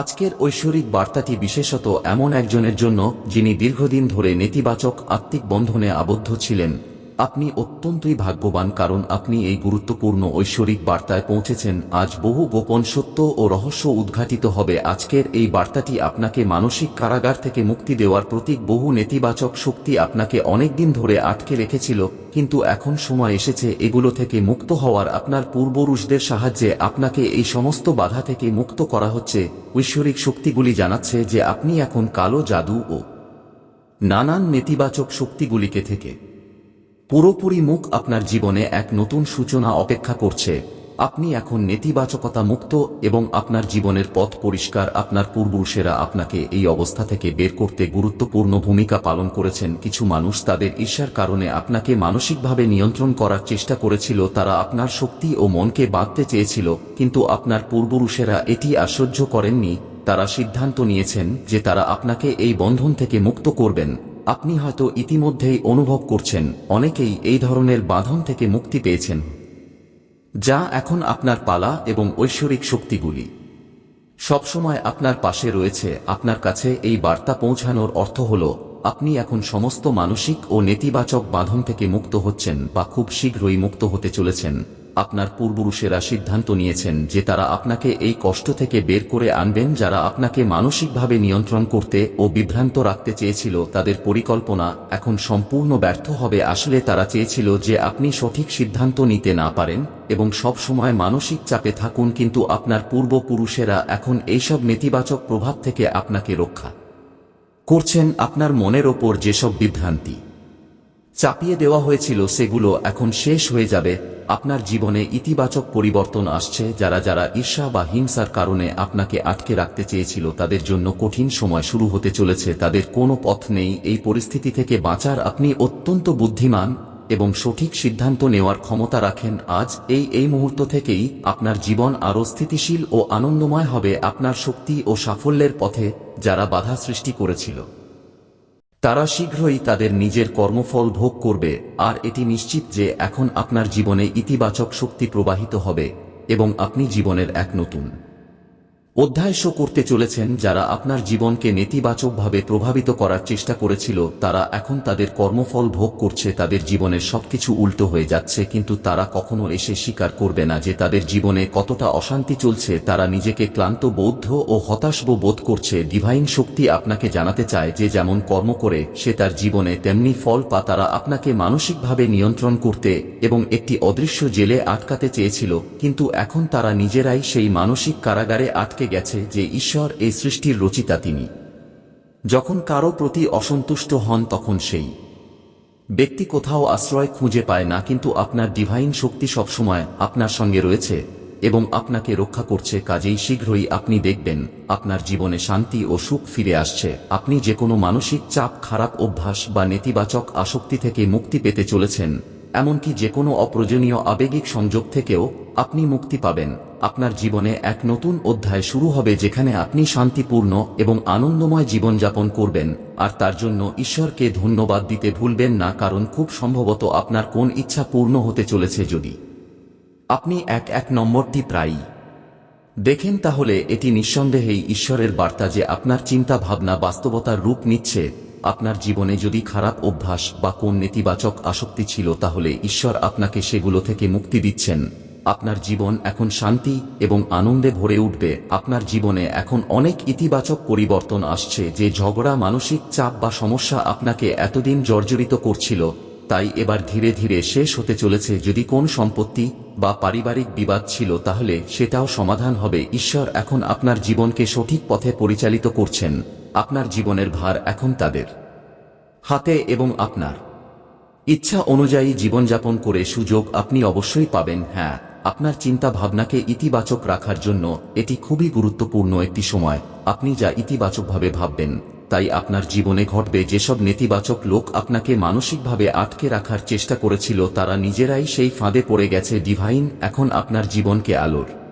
আজকের ঐশ্বরিক বার্তাটি বিশেষত এমন একজনের জন্য যিনি দীর্ঘদিন ধরে নেতিবাচক আত্মিক বন্ধনে আবদ্ধ ছিলেন। আপনি অত্যন্তই ভাগ্যবান, কারণ আপনি এই গুরুত্বপূর্ণ ঐশ্বরিক বার্তায় পৌঁছেছেন। আজ বহু গোপন সত্য ও রহস্য উদ্ঘাটিত হবে। আজকের এই বার্তাটি আপনাকে মানসিক কারাগার থেকে মুক্তি দেওয়ার প্রতীক, বহু নেতিবাচক শক্তি আপনাকে অনেকদিন ধরে আটকে রেখেছিল, কিন্তু এখন সময় এসেছে এগুলো থেকে মুক্ত হওয়ার। আপনার পূর্বপুরুষদের সাহায্যে আপনাকে এই সমস্ত বাধা থেকে মুক্ত করা হচ্ছে। ঐশ্বরিক শক্তিগুলি জানাচ্ছে যে আপনি এখন কালো, জাদু ও নানান নেতিবাচক শক্তিগুলিকে থেকে পুরোপুরি মুখ আপনার জীবনে এক নতুন সূচনা অপেক্ষা করছে। আপনি এখন নেতিবাচকতা মুক্ত এবং আপনার জীবনের পথ পরিষ্কার, আপনার পূর্বপুরুষেরা আপনাকে এই অবস্থা থেকে বের করতে গুরুত্বপূর্ণ ভূমিকা পালন করেছেন। কিছু মানুষ তাদের ঈর্ষার কারণে আপনাকে মানসিকভাবে নিয়ন্ত্রণ করার চেষ্টা করেছিল, তারা আপনার শক্তি ও মনকে বাঁধতে চেয়েছিল, কিন্তু আপনার পূর্বপুরুষেরা এটি আশ্চর্য করেননি। তারা সিদ্ধান্ত নিয়েছেন যে তারা আপনাকে এই বন্ধন থেকে মুক্ত করবেন। আপনি হয়তো ইতিমধ্যেই অনুভব করছেন, অনেকেই এই ধরনের বাঁধন থেকে মুক্তি পেয়েছেন। যা এখন আপনার পালা এবং ঐশ্বরিক শক্তিগুলি। সবসময় আপনার পাশে রয়েছে, আপনার কাছে এই বার্তা পৌঁছানোর অর্থ হল, আপনি এখন সমস্ত মানসিক ও নেতিবাচক বাঁধন থেকে মুক্ত হচ্ছেন বা খুব শীঘ্রই মুক্ত হতে চলেছেন। আপনার পূর্বপুরুষেরা সিদ্ধান্ত নিয়েছেন যে তারা আপনাকে এই কষ্ট থেকে বের করে আনবেন, যারা আপনাকে মানসিকভাবে নিয়ন্ত্রণ করতে ও বিভ্রান্ত রাখতে চেয়েছিল তাদের পরিকল্পনা এখন সম্পূর্ণ ব্যর্থ হবে। আসলে তারা চেয়েছিল যে আপনি সঠিক সিদ্ধান্ত নিতে না পারেন এবং সব সময় মানসিক চাপে থাকুন, কিন্তু আপনার পূর্বপুরুষেরা এখন এইসব নেতিবাচক প্রভাব থেকে আপনাকে রক্ষা করছেন। আপনার মনের ওপর যেসব বিভ্রান্তি চাপিয়ে দেওয়া হয়েছিল সেগুলো এখন শেষ হয়ে যাবে। আপনার জীবনে ইতিবাচক পরিবর্তন আসছে, যারা যারা ঈর্ষা বা হিংসার কারণে আপনাকে আটকে রাখতে চেয়েছিল তাদের জন্য কঠিন সময় শুরু হতে চলেছে। তাদের কোনো পথ নেই। এই পরিস্থিতি থেকে বাঁচার আপনি অত্যন্ত বুদ্ধিমান এবং সঠিক সিদ্ধান্ত নেওয়ার ক্ষমতা রাখেন। আজ এই এই মুহূর্ত থেকেই আপনার জীবন আরও স্থিতিশীল ও আনন্দময় হবে। আপনার শক্তি ও সাফল্যের পথে যারা বাধা সৃষ্টি করেছিল। তারা শীঘ্রই তাদের নিজের কর্মফল ভোগ করবে, আর এটি নিশ্চিত যে এখন আপনার জীবনে ইতিবাচক শক্তি প্রবাহিত হবে, এবং আপনি জীবনের এক নতুন। অধ্যায় শো করতে চলেছেন যারা আপনার জীবনকে নেতিবাচকভাবে প্রভাবিত করার চেষ্টা করেছিল, তারা এখন তাদের কর্মফল ভোগ করছে, তাদের জীবনের সবকিছু উল্টো হয়ে যাচ্ছে, কিন্তু তারা কখনো এসে স্বীকার করবে না যে তাদের জীবনে কতটা অশান্তি চলছে, তারা নিজেকে ক্লান্ত বৌদ্ধ ও হতাশ বোধ করছে। ডিভাইন শক্তি আপনাকে জানাতে চায় যে যেমন কর্ম করে, সে তার জীবনে তেমনি ফল পা তারা আপনাকে মানসিকভাবে নিয়ন্ত্রণ করতে এবং একটি অদৃশ্য জেলে আটকাতে চেয়েছিল, কিন্তু এখন তারা নিজেরাই সেই মানসিক কারাগারে আটকে গেছে যে ঈশ্বর এই সৃষ্টির রচিতা তিনি। যখন কারও প্রতি অসন্তুষ্ট হন তখন সেই। ব্যক্তি কোথাও আশ্রয় খুঁজে পায় না কিন্তু আপনার ডিভাইন শক্তি সবসময় আপনার সঙ্গে রয়েছে এবং আপনাকে রক্ষা করছে, কাজেই শীঘ্রই আপনি দেখবেন আপনার জীবনে শান্তি ও সুখ ফিরে আসছে। আপনি যে কোনো মানসিক চাপ, খারাপ অভ্যাস বা নেতিবাচক আসক্তি থেকে মুক্তি পেতে চলেছেন এমনকি যে কোনো অপ্রয়োজনীয় আবেগিক সংযোগ থেকেও আপনি মুক্তি পাবেন। আপনার জীবনে এক নতুন অধ্যায় শুরু হবে যেখানে আপনি শান্তিপূর্ণ এবং আনন্দময় জীবনযাপন করবেন, আর তার জন্য ঈশ্বরকে ধন্যবাদ দিতে ভুলবেন না, কারণ খুব সম্ভবত আপনার কোন ইচ্ছা পূর্ণ হতে চলেছে যদি আপনি এক এক নম্বরটি প্রায়ই দেখেন, তাহলে এটি নিঃসন্দেহেই ঈশ্বরের বার্তা যে আপনার চিন্তা ভাবনা বাস্তবতার রূপ নিচ্ছে। আপনার জীবনে যদি খারাপ অভ্যাস বা কোন নেতিবাচক আসক্তি ছিল, তাহলে ঈশ্বর আপনাকে সেগুলো থেকে মুক্তি দিচ্ছেন। আপনার জীবন এখন শান্তি এবং আনন্দে ভরে উঠবে। আপনার জীবনে এখন অনেক ইতিবাচক পরিবর্তন আসছে যে ঝগড়া, মানসিক চাপ বা সমস্যা আপনাকে এতদিন জর্জরিত করছিল। তাই এবার ধীরে ধীরে শেষ হতে চলেছে। যদি কোন সম্পত্তি বা পারিবারিক বিবাদ ছিল, তাহলে সেটাও সমাধান হবে। ঈশ্বর এখন আপনার জীবনকে সঠিক পথে পরিচালিত করছেন। আপনার জীবনের ভার এখন তাদের। হাতে এবং আপনার। ইচ্ছা অনুযায়ী জীবনযাপন করে সুযোগ আপনি অবশ্যই পাবেন হ্যাঁ আপনার চিন্তা ভাবনাকে ইতিবাচক রাখার জন্য এটি খুবই গুরুত্বপূর্ণ একটি সময়। আপনি যা ইতিবাচকভাবে ভাববেন, তাই আপনার জীবনে ঘটবে যেসব নেতিবাচক লোক আপনাকে মানসিকভাবে আটকে রাখার চেষ্টা করেছিল, তারা নিজেরাই সেই ফাঁদে পড়ে গেছে, ডিভাইন, এখন আপনার জীবনকে আলোর।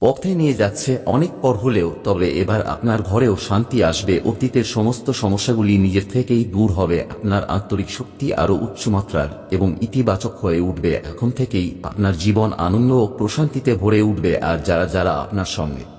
পথে নিয়ে যাচ্ছে অনেক পর হলেও, তবে এবার আপনার ঘরেও শান্তি আসবে। অতীতের সমস্ত সমস্যাগুলি নিজের থেকেই দূর হবে। আপনার আন্তরিক শক্তি আরও উচ্চমাত্রার এবং ইতিবাচক হয়ে উঠবে। এখন থেকেই আপনার জীবন আনন্দ ও প্রশান্তিতে ভরে উঠবে। আর যারা যারা আপনার সঙ্গে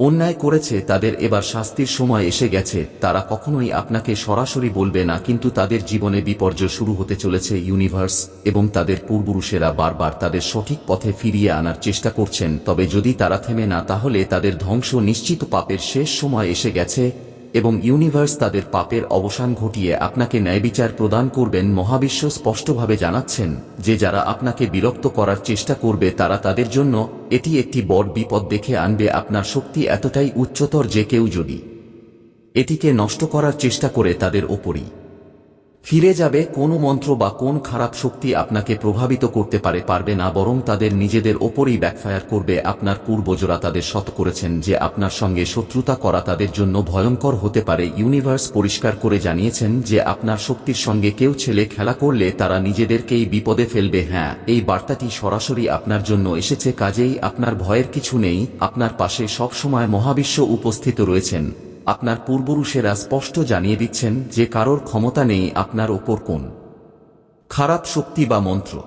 অন্যায় করেছে, তাদের এবার শাস্তির সময় এসে গেছে। তারা কখনোই আপনাকে সরাসরি বলবে না, কিন্তু তাদের জীবনে বিপর্যয় শুরু হতে চলেছে ইউনিভার্স, এবং তাদের পূর্বপুরুষেরা বারবার তাদের সঠিক পথে ফিরিয়ে আনার চেষ্টা করছেন। তবে যদি তারা থেমে না, তাহলে তাদের ধ্বংস নিশ্চিত পাপের শেষ সময় এসে গেছে। এবং ইউনিভার্স তাদের পাপের অবসান ঘটিয়ে আপনাকে ন্যায়বিচার প্রদান করবেন মহাবিশ্ব স্পষ্টভাবে জানাচ্ছেন, যে যারা আপনাকে বিরক্ত করার চেষ্টা করবে তারা তাদের জন্য এটি একটি বড় বিপদ দেখে আনবে আপনার শক্তি এতটাই উচ্চতর যে কেউ যদি এটিকে নষ্ট করার চেষ্টা করে তাদের ওপরই। ফিরে যাবে কোন মন্ত্র বা কোন খারাপ শক্তি আপনাকে প্রভাবিত করতে পারে, পারবে না, বরং তাদের নিজেদের ওপরই ব্যাকফায়ার করবে। আপনার পূর্বজরা তাদের শত করেছেন যে আপনার সঙ্গে শত্রুতা করা তাদের জন্য ভয়ঙ্কর হতে পারে। ইউনিভার্স পরিষ্কার করে জানিয়েছেন যে আপনার শক্তির সঙ্গে কেউ ছেলে খেলা করলে তারা নিজেদেরকেই বিপদে ফেলবে। হ্যাঁ এই বার্তাটি সরাসরি আপনার জন্য এসেছে, কাজেই আপনার ভয়ের কিছু নেই। আপনার পাশে সবসময় মহাবিশ্ব উপস্থিত রয়েছেন। আপনার পূর্বপুরুষেরা স্পষ্ট জানিয়ে দিচ্ছেন যে কারোর ক্ষমতা নেই আপনার ওপর কোন। খারাপ শক্তি বা মন্ত্র।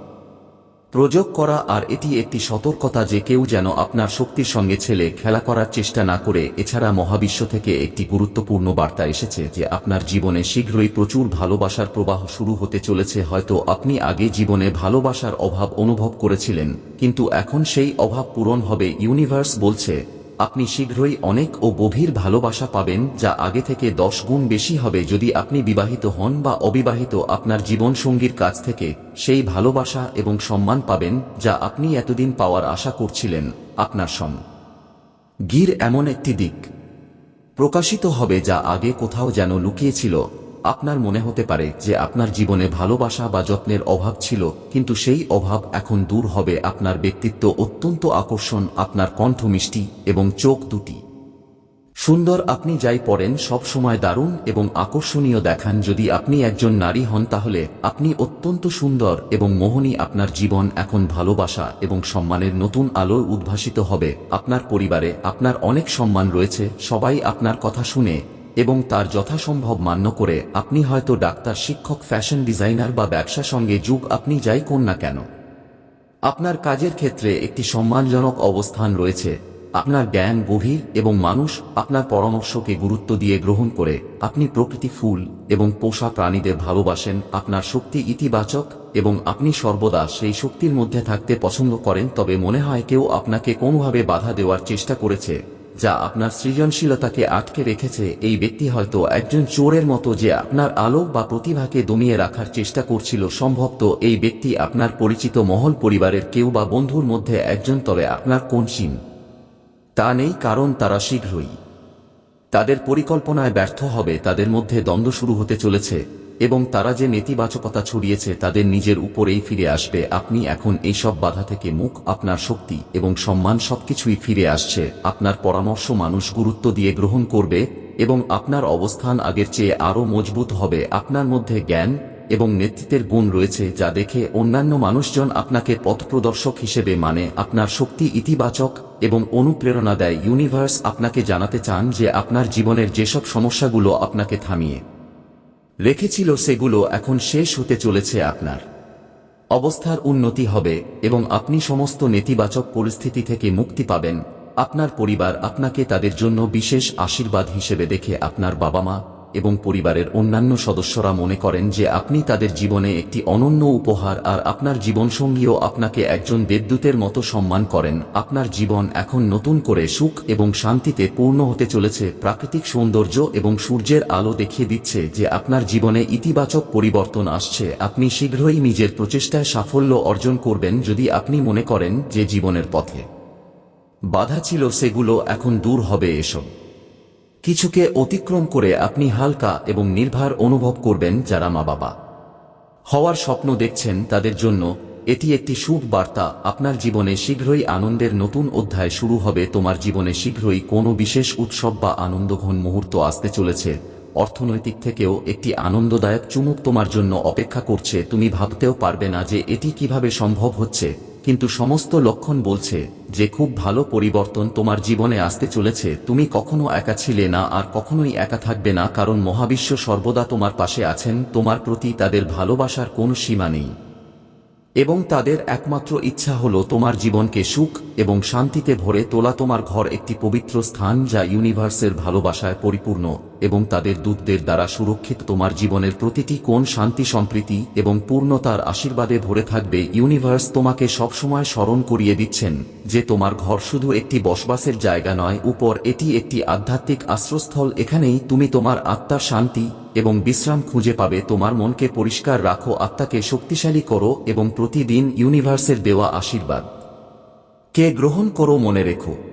প্রযোগ করা আর এটি একটি সতর্কতা যে কেউ যেন আপনার শক্তির সঙ্গে ছেলে খেলা করার চেষ্টা না করে, এছাড়া মহাবিশ্ব থেকে একটি গুরুত্বপূর্ণ বার্তা এসেছে যে আপনার জীবনে শীঘ্রই প্রচুর ভালোবাসার প্রবাহ শুরু হতে চলেছে, হয়তো আপনি আগে জীবনে ভালোবাসার অভাব অনুভব করেছিলেন, কিন্তু এখন সেই অভাব পূরণ হবে, ইউনিভার্স বলছে। আপনি শীঘ্রই অনেক ও গভীর ভালোবাসা পাবেন, যা আগে থেকে দশ গুণ বেশি হবে যদি আপনি বিবাহিত হন বা অবিবাহিত আপনার জীবনসঙ্গীর কাছ থেকে সেই ভালোবাসা এবং সম্মান পাবেন, যা আপনি এতদিন পাওয়ার আশা করছিলেন, আপনার সম গির এমন একটি দিক। প্রকাশিত হবে যা আগে কোথাও যেন লুকিয়েছিল আপনার মনে হতে পারে যে আপনার জীবনে ভালোবাসা বা যত্নের অভাব ছিল, কিন্তু সেই অভাব এখন দূর হবে আপনার ব্যক্তিত্ব অত্যন্ত আকর্ষণ, আপনার কণ্ঠ মিষ্টি এবং চোখ দুটি। সুন্দর আপনি যাই পড়েন, সব সময় দারুণ এবং আকর্ষণীয় দেখান। যদি আপনি একজন নারী হন, তাহলে আপনি অত্যন্ত সুন্দর এবং মোহনী আপনার জীবন এখন ভালোবাসা এবং সম্মানের নতুন আলোয় উদ্ভাসিত হবে। আপনার পরিবারে আপনার অনেক সম্মান রয়েছে, সবাই আপনার কথা শুনে এবং তার যথাসম্ভব মান্য করে আপনি হয়তো ডাক্তার, শিক্ষক, ফ্যাশন ডিজাইনার বা ব্যবসা সঙ্গে যুগ আপনি যাই কোন না কেন। আপনার কাজের ক্ষেত্রে একটি সম্মানজনক অবস্থান রয়েছে। আপনার জ্ঞান গভীর এবং মানুষ আপনার পরামর্শকে গুরুত্ব দিয়ে গ্রহণ করে। আপনি প্রকৃতি ফুল এবং পোষা প্রাণীদের ভালোবাসেন, আপনার শক্তি ইতিবাচক এবং আপনি সর্বদা সেই শক্তির মধ্যে থাকতে পছন্দ করেন, তবে মনে হয় কেউ আপনাকে কোনোভাবে বাধা দেওয়ার চেষ্টা করেছে। যা আপনার সৃজনশীলতাকে আটকে রেখেছে। এই ব্যক্তি হয়তো একজন চোরের মতো যে আপনার আলো বা প্রতিভাকে দমিয়ে রাখার চেষ্টা করছিল সম্ভবত এই ব্যক্তি আপনার পরিচিত মহল পরিবারের কেউ বা বন্ধুর মধ্যে একজন তবে আপনার কোন সীম তা নেই কারণ তারা শীঘ্রই তাদের পরিকল্পনায় ব্যর্থ হবে, তাদের মধ্যে দ্বন্দ্ব শুরু হতে চলেছে। এবং তারা যে নেতিবাচকতা ছড়িয়েছে তাদের নিজের উপরেই ফিরে আসবে। আপনি এখন এইসব বাধা থেকে মুখ, আপনার শক্তি এবং সম্মান সবকিছুই ফিরে আসছে। আপনার পরামর্শ মানুষ গুরুত্ব দিয়ে গ্রহণ করবে এবং আপনার অবস্থান আগের চেয়ে আরও মজবুত হবে। আপনার মধ্যে জ্ঞান এবং নেতৃত্বের গুণ রয়েছে যা দেখে অন্যান্য মানুষজন আপনাকে পথপ্রদর্শক হিসেবে মানে। আপনার শক্তি ইতিবাচক এবং অনুপ্রেরণা দেয়। ইউনিভার্স আপনাকে জানাতে চান যে আপনার জীবনের যেসব সমস্যাগুলো আপনাকে থামিয়ে রেখেছিল সেগুলো এখন শেষ হতে চলেছে আপনার। অবস্থার উন্নতি হবে এবং আপনি সমস্ত নেতিবাচক পরিস্থিতি থেকে মুক্তি পাবেন। আপনার পরিবার আপনাকে তাদের জন্য বিশেষ আশীর্বাদ হিসেবে দেখে আপনার বাবা মা এবং পরিবারের অন্যান্য সদস্যরা মনে করেন যে আপনি তাদের জীবনে একটি অনন্য উপহার আর আপনার জীবনসঙ্গীও আপনাকে একজন বিদ্যুতের মতো সম্মান করেন। আপনার জীবন এখন নতুন করে সুখ এবং শান্তিতে পূর্ণ হতে চলেছে। প্রাকৃতিক সৌন্দর্য এবং সূর্যের আলো দেখিয়ে দিচ্ছে যে আপনার জীবনে ইতিবাচক পরিবর্তন আসছে। আপনি শীঘ্রই নিজের প্রচেষ্টায় সাফল্য অর্জন করবেন যদি আপনি মনে করেন যে জীবনের পথে বাধা ছিল, সেগুলো এখন দূর হবে এসব কিছুকে অতিক্রম করে আপনি হালকা এবং নির্ভার অনুভব করবেন যারা মা বাবা। হওয়ার স্বপ্ন দেখছেন তাদের জন্য, এটি একটি শুভ বার্তা, আপনার জীবনে শীঘ্রই আনন্দের নতুন অধ্যায় শুরু হবে, তোমার জীবনে শীঘ্রই কোনো বিশেষ উৎসব বা আনন্দঘন মুহূর্ত আসতে চলেছে, অর্থনৈতিক থেকেও একটি আনন্দদায়ক চুমুক তোমার জন্য অপেক্ষা করছে, তুমি ভাবতেও পারবে না যে এটি কীভাবে সম্ভব হচ্ছে। কিন্তু সমস্ত লক্ষণ বলছে যে খুব ভালো পরিবর্তন তোমার জীবনে আসতে চলেছে, তুমি কখনো একা ছিলে না আর কখনোই একা থাকবে না কারণ মহাবিশ্ব সর্বদা তোমার পাশে আছেন, তোমার প্রতি তাদের ভালোবাসার কোনো সীমা নেই। এবং তাদের একমাত্র ইচ্ছা হল তোমার জীবনকে সুখ এবং শান্তিতে ভরে তোলা, তোমার ঘর একটি পবিত্র স্থান যা ইউনিভার্সের ভালোবাসায় পরিপূর্ণ। এবং তাদের দূতদের দ্বারা সুরক্ষিত তোমার জীবনের প্রতিটি কোন শান্তি সম্প্রীতি এবং পূর্ণতার আশীর্বাদে ভরে থাকবে। ইউনিভার্স তোমাকে সবসময় স্মরণ করিয়ে দিচ্ছেন যে তোমার ঘর শুধু একটি বসবাসের জায়গা নয়, উপর এটি একটি আধ্যাত্মিক আশ্রয়স্থল। এখানেই তুমি তোমার আত্মার শান্তি এবং বিশ্রাম খুঁজে পাবে। তোমার মনকে পরিষ্কার রাখো, আত্মাকে শক্তিশালী করো এবং প্রতিদিন ইউনিভার্সের দেওয়া আশীর্বাদ। কে গ্রহণ করো মনে রেখো।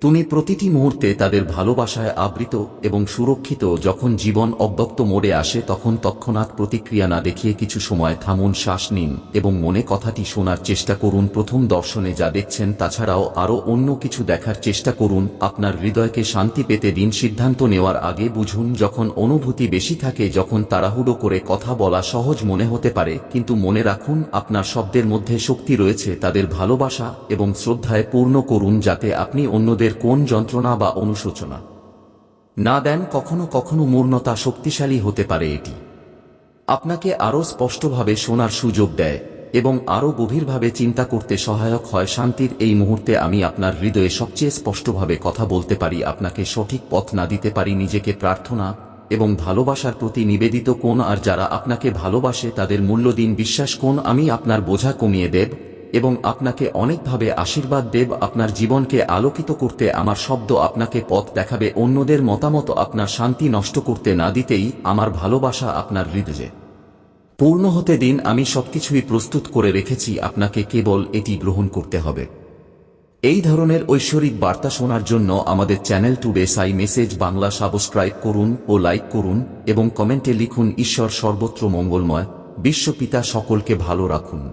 তুমি প্রতিটি মুহূর্তে তাদের ভালোবাসায় আবৃত এবং সুরক্ষিত যখন জীবন অব্যক্ত মোড়ে আসে তখন তৎক্ষণাৎ প্রতিক্রিয়া না দেখিয়ে কিছু সময় থামুন, শ্বাস নিন এবং মনে কথাটি শোনার চেষ্টা করুন। প্রথম দর্শনে যা দেখছেন তাছাড়াও আরও অন্য কিছু দেখার চেষ্টা করুন। আপনার হৃদয়কে শান্তি পেতে দিন। সিদ্ধান্ত নেওয়ার আগে বুঝুন, যখন অনুভূতি বেশি থাকে যখন তাড়াহুড়ো করে কথা বলা সহজ মনে হতে পারে। কিন্তু মনে রাখুন, আপনার শব্দের মধ্যে শক্তি রয়েছে। তাদের ভালোবাসা এবং শ্রদ্ধায় পূর্ণ করুন যাতে আপনি অন্যদের কোন যন্ত্রণা বা অনুশোচনা? না দেন কখনো কখনো মূর্ণতা শক্তিশালী হতে পারে এটি। আপনাকে আরও স্পষ্টভাবে শোনার সুযোগ দেয় এবং আরও গভীরভাবে চিন্তা করতে সহায়ক হয় শান্তির এই মুহূর্তে আমি আপনার হৃদয়ে সবচেয়ে স্পষ্টভাবে কথা বলতে পারি, আপনাকে সঠিক পথ না দিতে পারি, নিজেকে প্রার্থনা এবং ভালোবাসার প্রতি নিবেদিত কোন আর যারা আপনাকে ভালোবাসে তাদের মূল্য দিন বিশ্বাস কোন, আমি আপনার বোঝা কমিয়ে দেব। এবং আপনাকে অনেকভাবে আশীর্বাদ দেব, আপনার জীবনকে আলোকিত করতে আমার শব্দ আপনাকে পথ দেখাবে, অন্যদের মতামত আপনার শান্তি নষ্ট করতে না দিতেই আমার ভালোবাসা আপনার হৃদয়ে। পূর্ণ হতে দিন আমি সবকিছুই প্রস্তুত করে রেখেছি, আপনাকে কেবল এটি গ্রহণ করতে হবে। এই ধরনের ঐশ্বরিক বার্তা শোনার জন্য আমাদের চ্যানেল টুডে সাই মেসেজ বাংলা সাবস্ক্রাইব করুন ও লাইক করুন এবং কমেন্টে লিখুন, ঈশ্বর সর্বত্র মঙ্গলময়, বিশ্বপিতা সকলকে ভালো রাখুন।